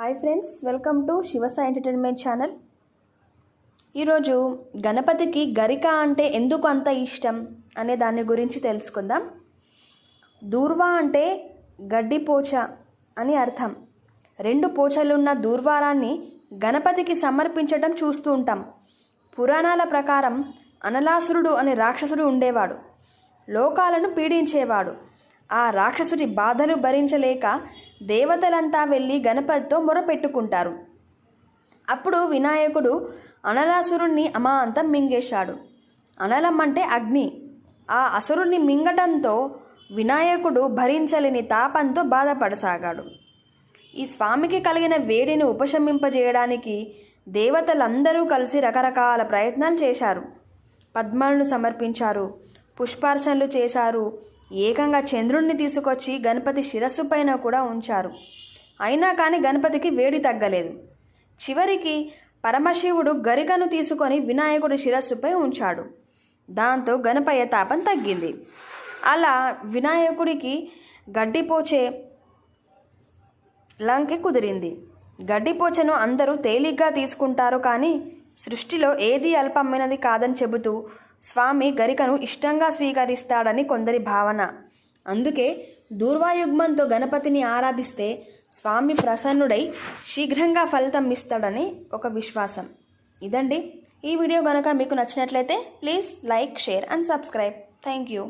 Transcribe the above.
Hi friends welcome to Shivasa entertainment channel. ఈరోజు గణపతికి గరిక అంటే ఎందుకు అంత ఇష్టం అనే దాని గురించి తెలుసుకుందాం. దూర్వా అంటే గడ్డి పోచ అని అర్థం. రెండు పోచలున్న దూర్వారాన్ని గణపతికి సమర్పించడం చూస్తూ ఉంటాం. పురాణాల ప్రకారం అనలాసురుడు అనే రాక్షసుడు ఉండేవాడు. లోకాలను పీడించేవాడు. ఆ రాక్షసుడి బాధలు భరించలేక దేవతలంతా వెళ్ళి గణపతితో మొరపెట్టుకుంటారు. అప్పుడు వినాయకుడు అనలాసురుణ్ణి అమాంతం మింగేశాడు. అనలం అంటే అగ్ని. ఆ అసురుణ్ణి మింగటంతో వినాయకుడు భరించలేని తాపంతో బాధపడసాగాడు. ఈ స్వామికి కలిగిన వేడిని ఉపశమింపజేయడానికి దేవతలందరూ కలిసి రకరకాల ప్రయత్నాలు చేశారు. పద్మాలను సమర్పించారు పుష్పార్చనలు చేశారు ఏకంగా చంద్రుణ్ణి తీసుకొచ్చి గణపతి శిరస్సు పైన కూడా ఉంచారు. అయినా కానీ గణపతికి వేడి తగ్గలేదు. చివరికి పరమశివుడు గరికను తీసుకొని వినాయకుడి శిరస్సుపై ఉంచాడు. దాంతో గణపయ్య తాపం తగ్గింది. అలా వినాయకుడికి గడ్డిపోచే లంకి కుదిరింది. గడ్డిపోచను అందరూ తేలిగ్గా తీసుకుంటారు కానీ సృష్టిలో ఏది అల్పమైనది కాదని చెబుతూ స్వామి గరికను ఇష్టంగా స్వీకరిస్తాడని కొందరి భావన. అందుకే దూర్వాయుగ్మంతో గణపతిని ఆరాధిస్తే స్వామి ప్రసన్నుడై శీఘ్రంగా ఫలితం ఇస్తాడని ఒక విశ్వాసం. ఇదండి. ఈ వీడియో కనుక మీకు నచ్చినట్లయితే please like share and subscribe. Thank you.